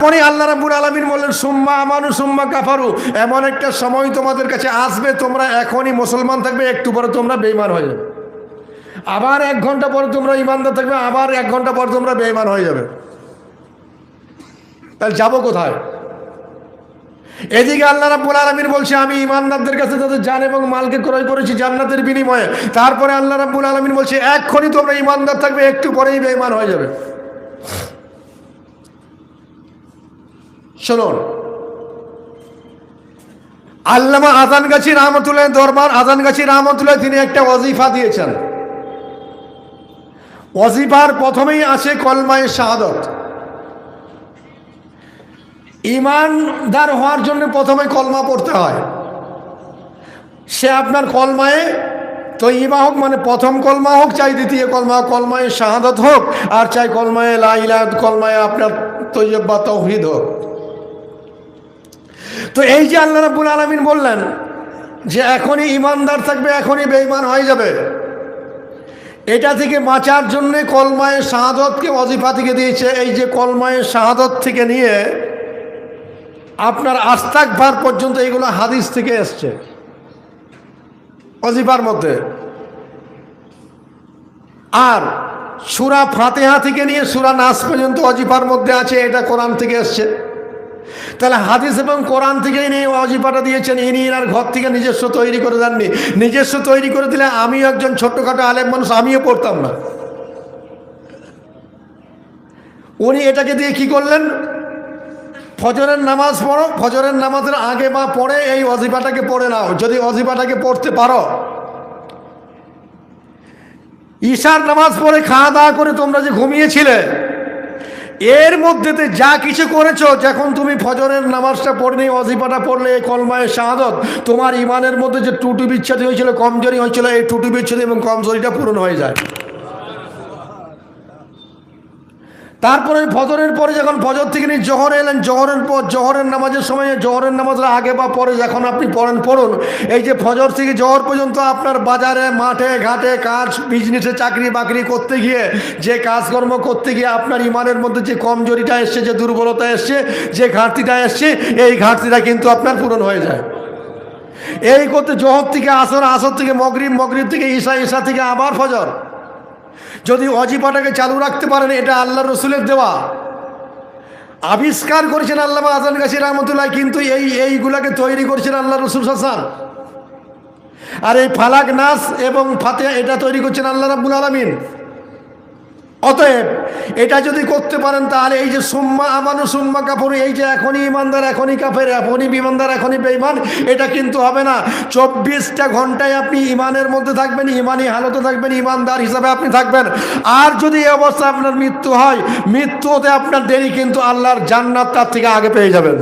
তখনই আল্লাহ রাব্বুল আলামিন বললেন, সুম্মা আমানু, সুম্মা কাফারু। এমন একটা সময় তোমাদের কাছে আসবে, তোমরা এখনই মুসলমান থাকবে, একটু পরে তোমরা বেঈমান হয়ে যাবে। আবার এক ঘণ্টা পরে তোমরা ইমানদার থাকবে, আবার এক ঘণ্টা পর তোমরা বেঈমান হয়ে যাবে। তাহলে যাব কোথায়? এদিকে আল্লাহ রাব্বুল আলামিন বলছে, আমি ইমানদারদের কাছে তাদের জান এবং মালকে ক্রয় করেছি জান্নাতের বিনিময়ে। তারপরে আল্লাহ রাব্বুল আলামিন বলছে, এক্ষুনি তোমরা ইমানদার থাকবে, একটু পরেই বেঈমান হয়ে যাবে। শুনুন। আল্লামা আজানগাছি রহমতুল্লাহ দরবার আজানগাছি রহমতুল্লাহ তিনি একটা অজিফা দিয়েছেন। ওয়াজিফার প্রথমেই আছে কলমায় শাহাদত। ইমানদার হওয়ার জন্য প্রথমে কলমা পড়তে হয়। সে আপনার কলমায়ে তো ইমা হোক মানে প্রথম কলমা হোক, চাই দ্বিতীয় কলমা কলমায় শাহাদত হোক, আর চাই কলমায় লাইলা কলমায় আপনার তৈয়ব বা তৌহিদ হোক। তো এই যে আল্লাহ রাব্বুল আলমিন বললেন যে এখনই ইমানদার থাকবে, এখনই বেঈমান হয়ে যাবে। এটা থেকে বাঁচার জন্য কলমায় শাহাদতকে অজিফা থেকে দিয়েছে। এই যে কলমায় শাহাদত থেকে নিয়ে আপনার আস্তাকভার পর্যন্ত এগুলো হাদিস থেকে এসছে। অজিফার মধ্যে। আর সুরা ফাতেহা থেকে নিয়ে সুরা নাস পর্যন্ত অজিফার মধ্যে আছে, এটা কোরআন থেকে এসছে। তাহলে হাদিস এবং কোরআন থেকে ইনি অজিফাটা দিয়েছেন। ইনি এনার ঘর থেকে নিজস্ব তৈরি করে দেননি। নিজস্ব তৈরি করে দিলে আমিও একজন ছোট্টখাটো আলেম মানুষ, আমিও পড়তাম না। উনি এটাকে দিয়ে কি করলেন? ফজরের নামাজ পড়ো, ফজরের নামাজের আগে বা পরে এই অজিফাটাকে পড়ে নাও। যদি অজিফাটাকে পড়তে পারো। ঈশার নামাজ পড়ে খাওয়া দাওয়া করে তোমরা যে ঘুমিয়েছিলে এর মধ্যেতে যা কিছু করেছ, যখন তুমি ফজরের নামাজটা পড়লে অজিফাটা পড়লে কলমায় শাহাদত, তোমার ইমানের মধ্যে যে টুটু বিচ্ছেদ হয়েছিল, কমজোরি হয়েছিল, এই টুটু বিচ্ছেদ এবং কমজোরিটা পূরণ হয়ে যায়। তারপরে ফজরের পরে যখন ফজর থেকে নিয়ে জহর এলেন, জহরের পর জহরের নামাজের সময় জহরের নামাজের আগে বা পরে যখন আপনি পড়েন, পড়ুন। এই যে ফজর থেকে জহর পর্যন্ত আপনার বাজারে, মাঠে, ঘাটে কাজ বিজনেসে চাকরি বাকরি করতে গিয়ে, যে কাজকর্ম করতে গিয়ে আপনার ইমানের মধ্যে যে কমজোরিটা এসছে, যে দুর্বলতা এসছে, যে ঘাটতিটা এসছে, এই ঘাটতিটা কিন্তু আপনার পূরণ হয়ে যায়। এই করতে জহর থেকে আসর আসর থেকে মগরিব মগরিব থেকে ঈশা ঈশা থেকে আবার ফজর। যদি অজিফাটাকে চালু রাখতে পারেন, এটা আল্লাহ রসুলের দেওয়া। আবিষ্কার করেছেন আল্লাহ আজান গাছি রহমতুল্লাহ, কিন্তু এই, এইগুলাকে তৈরি করছেন আল্লাহ রসুল হাসান আর এই ফালাক নাস এবং ফাতে এটা তৈরি করছেন আল্লাহ রাবুল আলমিন। অতএব এটা যদি করতে পারেন তাহলে এই যে সুম্মা আমানু সুম্মা কাপুর এই যে এখনই ইমানদার, এখনই কাফের, এখনই বিমানদার, এখনই বেইমান এটা কিন্তু হবে না। চব্বিশটা ঘন্টায় আপনি ইমানের মধ্যে থাকবেন ইমানি হালতে থাকবেন, ইমানদার হিসাবে আপনি থাকবেন। আর যদি এই অবস্থা আপনার মৃত্যু হয় মৃত্যু হতে আপনার দেরি কিন্তু আল্লাহর জান্নাত তার থেকে আগে পেয়ে যাবেন।